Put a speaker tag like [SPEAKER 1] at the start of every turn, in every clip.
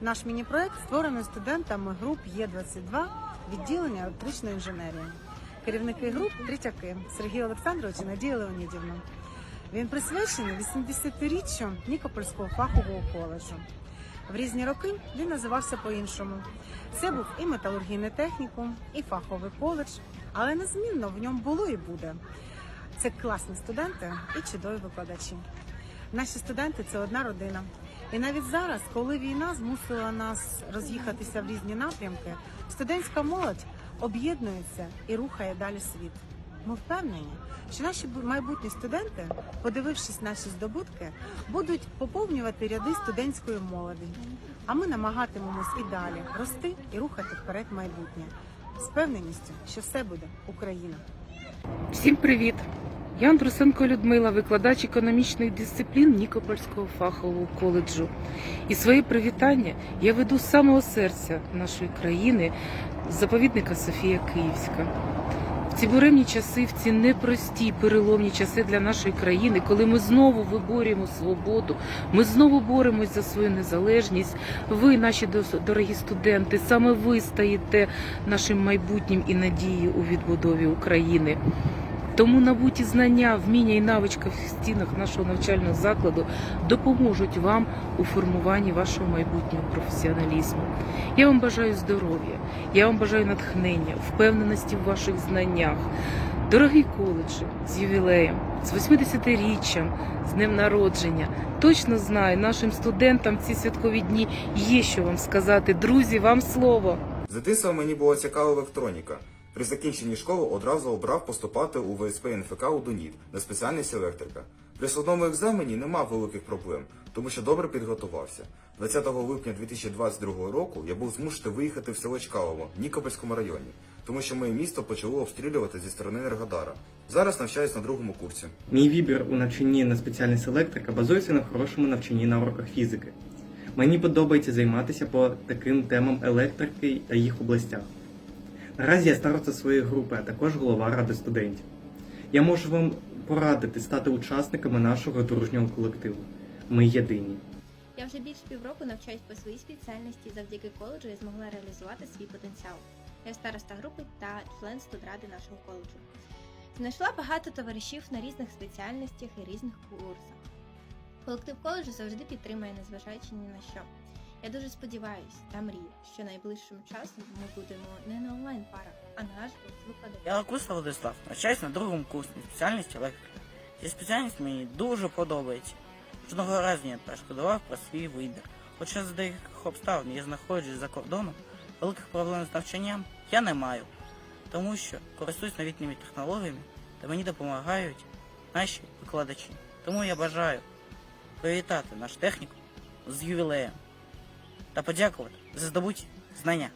[SPEAKER 1] Наш міні-проект створений студентами груп Є22 відділення електричної інженерії. Керівники груп третяки Сергій Олександрович і Надія Леонідівна. Він присвячений 80-річчю Нікопольського фахового коледжу. В різні роки він називався по-іншому. Це був і металургійний технікум, і фаховий коледж, але незмінно в ньому було і буде. Це класні студенти і чудові викладачі. Наші студенти це одна родина. І навіть зараз, коли війна змусила нас роз'їхатися в різні напрямки, студентська молодь об'єднується і рухає далі світ. Ми впевнені, що наші майбутні студенти, подивившись наші здобутки, будуть поповнювати ряди студентської молоді. А ми намагатимемось і далі рости і рухати вперед майбутнє з певненістю, що все буде Україна.
[SPEAKER 2] Всім привіт! Я Андрусенко Людмила, викладач економічних дисциплін Нікопольського фахового коледжу. І своє привітання я веду з самого серця нашої країни, заповідника Софія Київська. В ці буремні часи, в ці непрості переломні часи для нашої країни, коли ми знову виборюємо свободу, ми знову боремось за свою незалежність. Ви, наші дорогі студенти, саме ви стаєте нашим майбутнім і надією у відбудові України. Тому набуті знання, вміння і навичка в стінах нашого навчального закладу допоможуть вам у формуванні вашого майбутнього професіоналізму. Я вам бажаю здоров'я, я вам бажаю натхнення, впевненості в ваших знаннях. Дорогий коледже, з ювілеєм, з 80-річчям, з днем народження. Точно знаю, нашим студентам ці святкові дні є що вам сказати. Друзі, вам слово!
[SPEAKER 3] З дитинства мені була цікава електроніка. При закінченні школи одразу обрав поступати у ВСП НФК у ДОНІТ на спеціальність електрика. При судному екзамені не мав великих проблем, тому що добре підготувався. 20 липня 2022 року я був змушений виїхати в село Чкалово Нікопольському районі, тому що моє місто почало обстрілювати зі сторони Енергодара. Зараз навчаюсь на другому курсі.
[SPEAKER 4] Мій вибір у навчанні на спеціальність електрика базується на хорошому навчанні на уроках фізики. Мені подобається займатися по таким темам електрики та їх областях. Наразі я староста своєї групи, а також голова ради студентів. Я можу вам порадити стати учасниками нашого дружнього колективу. Ми єдині.
[SPEAKER 5] Я вже більше півроку навчаюсь по своїй спеціальності. Завдяки коледжу я змогла реалізувати свій потенціал. Я староста групи та член студради нашого коледжу. Знайшла багато товаришів на різних спеціальностях і різних курсах. Колектив коледжу завжди підтримує, незважаючи ні на що. Я дуже сподіваюся та мрію, що найближчим часом ми будемо не на онлайн парах, а наживо з викладачем.
[SPEAKER 6] Я Лакуста Владислав, навчаюсь на другому курсі спеціальність електрика. Ця спеціальність мені дуже подобається. Жодного разу не перешкодував про свій вибір. Хоча з деяких обставин я знаходжусь за кордоном, великих проблем з навчанням я не маю, тому що користуюсь новітніми технологіями та мені допомагають наші викладачі. Тому я бажаю привітати наш технікум з ювілеєм та подякувати за здобуті знання.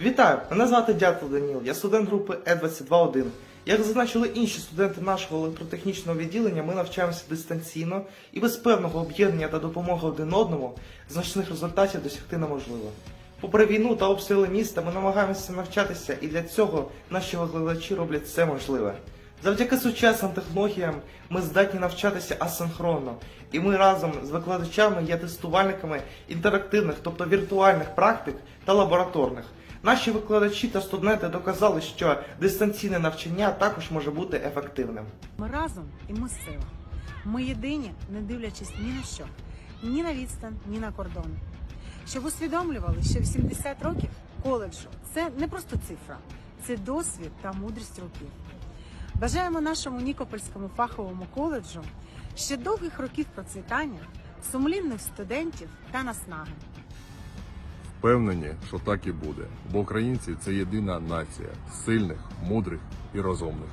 [SPEAKER 7] Вітаю! Мене звати Дятел Даніл, я студент групи Е221. Як зазначили інші студенти нашого електротехнічного відділення, ми навчаємося дистанційно і без певного об'єднання та допомоги один одному значних результатів досягти неможливо. Попри війну та обстріли міста, ми намагаємося навчатися, і для цього наші викладачі роблять все можливе. Завдяки сучасним технологіям ми здатні навчатися асинхронно, і ми разом з викладачами є тестувальниками інтерактивних, тобто віртуальних практик та лабораторних. Наші викладачі та студенти доказали, що дистанційне навчання також може бути ефективним.
[SPEAKER 1] Ми разом і ми сила. Ми єдині, не дивлячись ні на що, ні на відстань, ні на кордони. Щоб усвідомлювали, що 80 років коледжу це не просто цифра, це досвід та мудрість років. Бажаємо нашому Нікопольському фаховому коледжу ще довгих років процвітання, сумлінних студентів та наснаги.
[SPEAKER 8] Впевнені, що так і буде, бо українці це єдина нація сильних, мудрих і розумних.